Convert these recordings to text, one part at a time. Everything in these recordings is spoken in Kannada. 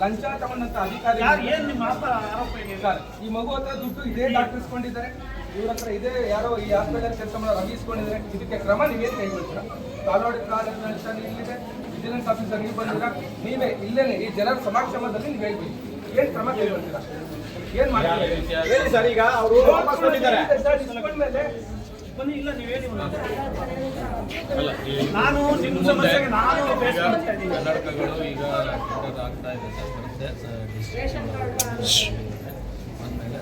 ಲಂಚ ತಗೊಂಡಂತ ಅಧಿಕಾರಿ ಈ ಮಗು ಹತ್ರ ದುಡ್ಡು ಇದೇ ಡಾಕ್ಟರ್ ಇಸ್ಕೊಂಡಿದ್ದಾರೆ ಇವ್ರ ಹತ್ರ ಇದೇ ಯಾರೋ ಈ ಹಾಸ್ಪಿಟಲ್ ಕೆಲಸ ಮಾಡೋ ರವಿ ಇಸ್ಕೊಂಡಿದ್ದಾರೆ. ಇದಕ್ಕೆ ಕ್ರಮ ನೀವೇನು ಕೈಗೊಳ್ತೀರಾ? ತಾಲೂಕು ಕಾಲೇಜ್ ಇಲ್ಲಿದೆ. ವಿಜಿಲೆನ್ಸ್ ಆಫೀಸರ್ ನೀವು ಬಂದಿರ ನೀವೇ ಇಲ್ಲೇನೆ ಈ ಜನರ ಸಮಾಕ್ಷಮದಲ್ಲಿ ನೀವು ಹೇಳ್ಬೇಕು ಏನ್ ಕ್ರಮ ಕೈಗೊಳ್ತೀರಾ? ಏನ್ ಮಾಡ್ತೀರಾ? ಹೇಳಿ ಸರ್? ಈಗ ಅವರು ವಾಪಸ್ ಕೊಟ್ಟಿದ್ದಾರೆ ಸರ್, ಇಸ್ಕೊಂಡ್ಮೇಲೆ ಬನ್ನಿ ಇಲ್ಲ ನೀವು ಹೇಳಿ. ಒಂದು. ನಾನು ನಿಮ್ಮ ಸಮಸ್ಯೆಗೆ ನಾನು ಫೇಸ್ ಮಾಡ್ತಾ ಇದ್ದೀನಿ. ಕನ್ನಡಕಗಳು ಈಗ ಆಗ್ತಾ ಇದೆ ಆದಮೇಲೆ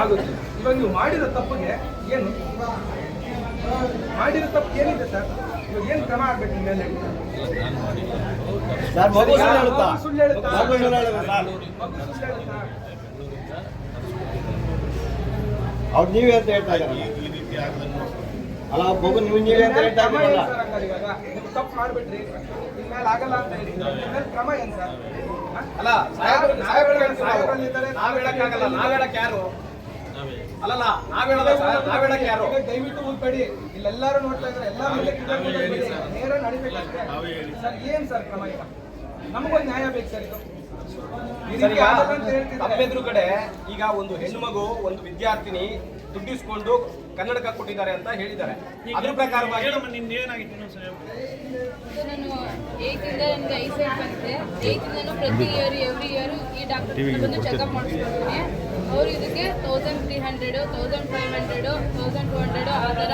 ಆಗುತ್ತೆ. ಇವಾಗ ನೀವು ಮಾಡಿದ ತಪ್ಪಿಗೆ ಏನು? ಮಾಡಿದ ತಪ್ಪು ಏನಿದೆ ಸರ್? ಇವಾಗ ಏನು ಕ್ರಮ ಆಗ್ಬೇಕು ನಿಮ್ಮ ಮೇಲೆ? ಸುಳ್ಳು ಹೇಳುತ್ತಾ? ಅವ್ರು ನೀವೇ ಅಂತ ಹೇಳ್ತಾ ಇದ್ದಾರೆ. ಈ ರೀತಿ ಆಗೋದನ್ನು ಅಲ್ಲ ಮಗು ನೀವು ನೀವೇ ಅಂತ ಹೇಳ್ತಾ ಇದ್ದೀರಲ್ಲ. ತಪ್ಪು ಮಾಡ್ಬಿಟ್ರಿ. ಇನ್ಮೇಲೆ ಆಗಲ್ಲ ಅಂತ ಹೇಳಿ. ಇನ್ಮೇಲೆ ಕ್ರಮ ಏನು ಸರ್? ಅಲ್ಲ ಸಾಹೇಬ್ರು ಸಾಹೇಬ್ರು ಹೇಳ್ತೀವಿ ನಾವು. ಸಾಹೇಬ್ರಲ್ಲಿದ್ದಾರೆ. ನಾವ್ ಹೇಳಕ್ಕಾಗಲ್ಲ ನಾವ್ ಹೇಳಕ್ ಯಾರು? ಅಲ್ಲಲ್ಲ ನಾವ್ ಹೇಳಲ್ಲ ಸರ್ ನಾವ್ ಹೇಳಕ್ ಯಾರು? ದಯವಿಟ್ಟು ಉಳ್ಬೇಡಿ ಇಲ್ಲೆಲ್ಲಾರು ನೋಡ್ತಾ ಇದ್ರೆ ಎಲ್ಲ ಮೇಲೆ ಕಿತ್ತಾಕ್ ನಾವೇ ಹೇಳಿ ಹೋಗ್ಬೇಡಿ. ಸರ್. ನೇರ ನಡಿಬೇಕಷ್ಟೇ. ಸರ್ ಏನ್ ಸರ್ ಕ್ರಮ ಈಗ? ನಮಗೊಂದು ನ್ಯಾಯ ಬೇಕು ಸರ್ ಇದು? ತಮ್ಮೆದುರು ಕಡೆ ಈಗ ಒಂದು ಹೆಣ್ಣು ಮಗು ಒಂದು ವಿದ್ಯಾರ್ಥಿನಿ ದುಡ್ಡಿಸ್ಕೊಂಡು ಕನ್ನಡಕ ಕೊಟ್ಟಿದ್ದಾರೆ ಅಂತ ಹೇಳಿದ್ದಾರೆ. ಅದ್ರ ಪ್ರಕಾರವಾಗಿ ಹೇಳು. ನಾನು ಏಕಿಂದ ನನಗೆ ಐಸೈಟ್ ಬಂದಿದೆ ಏಯ್ತಿಂದನೂ ಪ್ರತಿ ಇಯರ್ ಎವ್ರಿ ಇಯರ್ ಈ ಡಾಕ್ಟರ್ ಬಂದು ಚೆಕಪ್ ಮಾಡಿಸ್ಕೊಳ್ತೀನಿ ಅವರು ಇದಕ್ಕೆ thousand three hundred thousand five hundred thousand two hundred ಆ ಥರ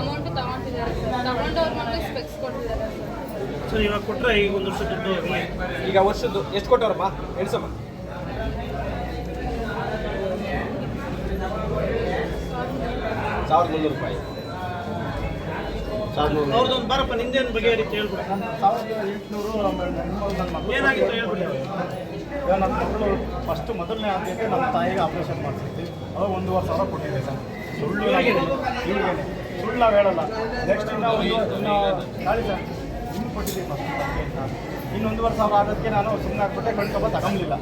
ಅಮೌಂಟ್ ತಗೊತಿದ್ದಾರೆ ಸರ್ ತಗೊಂಡು ಅವ್ರ ಮಕ್ಕಳಿಗೆ ಸ್ಪೆಕ್ಸ್ ಕೊಡ್ತಿದ್ದಾರೆ. ಸರ್ ಇವಾಗ ಕೊಟ್ಟರೆ ಈಗ ಒಂದು ವರ್ಷ ದುಡ್ಡು. ಈಗ ವರ್ಷದ್ದು ಎಷ್ಟು ಕೊಟ್ಟವ್ರಮ್ಮ? ಎಣ್ಸಮ್ಮ ಸಾವಿರದ ಮುನ್ನೂರು ರೂಪಾಯಿ. ಸಾವಿರದ ಅವ್ರದ್ದೊಂದು ಬಾರಪ್ಪ ನಿಂದೇನು ಬಗೆಹರಿತು ಹೇಳ್ಬಿಡು ಏನಾಗಿತ್ತು ಹೇಳ್ಬಿಡಿ ಈಗ ನನ್ನ ಮಕ್ಕಳು ಫಸ್ಟ್ ಮೊದಲನೇ ಆದ್ಯತೆ ನಮ್ಮ ತಾಯಿಗೆ ಆಪರೇಷನ್ ಮಾಡಿಸಿದ್ವಿ. ಅವಾಗ ಒಂದೂವರೆ ಸಾವಿರ ಕೊಟ್ಟಿದ್ದೆ ಸರ್. ಸುಳ್ಳು? ಇವ್ರಿಗೇನೆ ಸುಳ್ಳು ನಾವು ಹೇಳಲ್ಲ. ನೆಕ್ಸ್ಟ್ ಇನ್ನೂ ಒಂದು ಇನ್ನು ನಾಳೆ ಸರ್. ಇನ್ನು ಕೊಟ್ಟಿದ್ದೀನಿ ಫಸ್ಟ್ ಇನ್ನು ಒಂದೂವರೆ ಸಾವಿರ ಆದಕ್ಕೆ ನಾನು ಸುಮ್ಮನೆ ಹಾಕ್ಬಿಟ್ಟೆ ಕಣ್ಕೊಬ್ಬ ತಗೊಂಬಲಿಲ್ಲ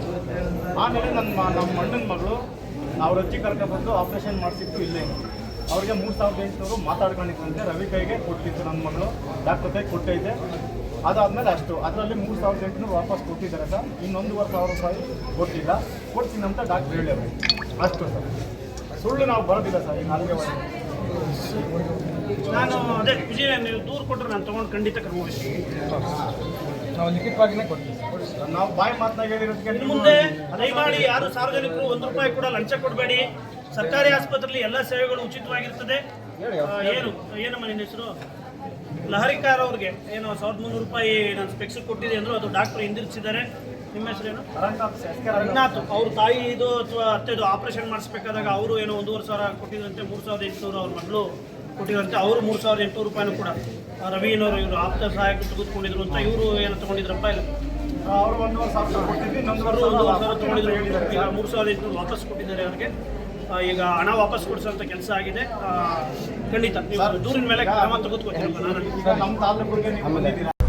ಆಮೇಲೆ ನನ್ನ ನಮ್ಮ ಅಣ್ಣನ ಮಗಳು ಅವ್ರ ಅಜ್ಜಿ ಕರ್ಕೊಬಂದು ಆಪರೇಷನ್ ಮಾಡಿಸಿತ್ತು ಇಲ್ಲೇ. ಅವ್ರಿಗೆ ಮೂರು ಸಾವಿರದ ಎಂಟುನೂರು ಮಾತಾಡ್ಕೊಂಡಿದ್ದಂತೆ ರವಿ ಕೈಗೆ ಕೊಟ್ಟಿತ್ತು ನನ್ನ ಮಗಳು. ಡಾಕ್ಟರ್ ಕೈ ಕೊಟ್ಟೈತೆ. ಅದಾದಮೇಲೆ ಅಷ್ಟು. ಅದರಲ್ಲಿ ಮೂರು ಸಾವಿರದ ಎಂಟುನೂರು ವಾಪಸ್ ಕೊಟ್ಟಿದ್ದಾರೆ ಸರ್. ಇನ್ನೊಂದುವರೆ ಸಾವಿರ ರೂಪಾಯಿ ಕೊಟ್ಟಿಲ್ಲ. ಕೊಡ್ತೀನಿ ಅಂತ ಡಾಕ್ಟರ್ ಹೇಳಿದ್ರು. ಅಷ್ಟು ಸರ್. ಸುಳ್ಳು ನಾವು ಬರೋದಿಲ್ಲ ಸರ್ ಈ ನಾಲ್ಕೇ ವರ್ಷ. ನಾನು ಅದೇ ವಿಜಯ ನೀವು ದೂರು ಕೊಟ್ಟರೆ ನಾನು ತೊಗೊಂಡು ಖಂಡಿತ ಕರ್ಕೊಂಡು ನಾವು ಲಿಖಿತವಾಗಿನೇ ಕೊಡ್ತೀವಿ. ನಾವು ಬಾಯಿ ಮಾತನಾಗ ಹೇಳಿರೋದಕ್ಕೆ ಮುಂದೆ ದಯಮಾಡಿ ಯಾರು ಸಾರ್ವಜನಿಕರು ಒಂದು ರೂಪಾಯಿ ಕೂಡ ಲಂಚ ಕೊಡಬೇಡಿ. ಸರ್ಕಾರಿ ಆಸ್ಪತ್ರೆಯಲ್ಲಿ ಎಲ್ಲ ಸೇವೆಗಳು ಉಚಿತವಾಗಿರ್ತದೆ. ಏನು ಏನು ಏನಮ್ಮ ನಿನ್ನ ಹೆಸರು? ಲಹರಿಕಾರ್ ಅವ್ರಿಗೆ ಏನು ಸಾವಿರದ ಮುನ್ನೂರು ರೂಪಾಯಿ ನಾನು ಸ್ಪೆಕ್ಸ್ ಕೊಟ್ಟಿದೆ ಅಂದ್ರು ಅದು ಡಾಕ್ಟರ್ ಹಿಂದಿರಿಸಿದ್ದಾರೆ. ನಿಮ್ಮ ಹೆಸರೇನು? ರಂಗನಾಥ್ ಅವ್ರ ತಾಯಿ ಇದು ಅಥವಾ ಅತ್ತೆದು ಆಪರೇಷನ್ ಮಾಡಿಸ್ಬೇಕಾದಾಗ ಅವರು ಏನೋ ಒಂದೂವರೆ ಸಾವಿರ ಕೊಟ್ಟಿದ್ರಂತೆ ಮೂರು ಸಾವಿರದ ಎಂಟುನೂರು ಅವ್ರ ಮಗಳು. ಕೊಟ್ಟಿದ್ರಂತೆ ಅವರು ಮೂರು ಸಾವಿರದ ಎಂಟುನೂರು ರೂಪಾಯಿನೂ ಕೂಡ. ರವೀನವರು ಇವರು ಆಪ್ತ ಸಹಾಯಕ ತೆಗೆದುಕೊಂಡಿದ್ರು ಅಂತ ಇವರು ಏನು ತೊಗೊಂಡಿದ್ರಪ್ಪ ಇಲ್ಲ. ಅವರು ಒಂದೂವರೆ ಸಾವಿರ ಕೊಟ್ಟಿದ್ವಿ ಅವರು ಒಂದೂವರೆ ಸಾವಿರ ತೊಗೊಂಡಿದ್ರು. ಈಗ ಮೂರು ಸಾವಿರದ ಎಂಟುನೂರು ವಾಪಸ್ ಕೊಟ್ಟಿದ್ದಾರೆ ಅವ್ರಿಗೆ. ಈಗ ಹಣ ವಾಪಸ್ ಕೊಡಿಸೋಂಥ ಕೆಲಸ ಆಗಿದೆ. ಖಂಡಿತ. ನೀವು ದೂರಿನ ಮೇಲೆ ಕ್ರಮ ತೆಗೆದುಕೊಳ್ತೀನಿ ನಾನು ನಮ್ಮ ತಾಲೂಕು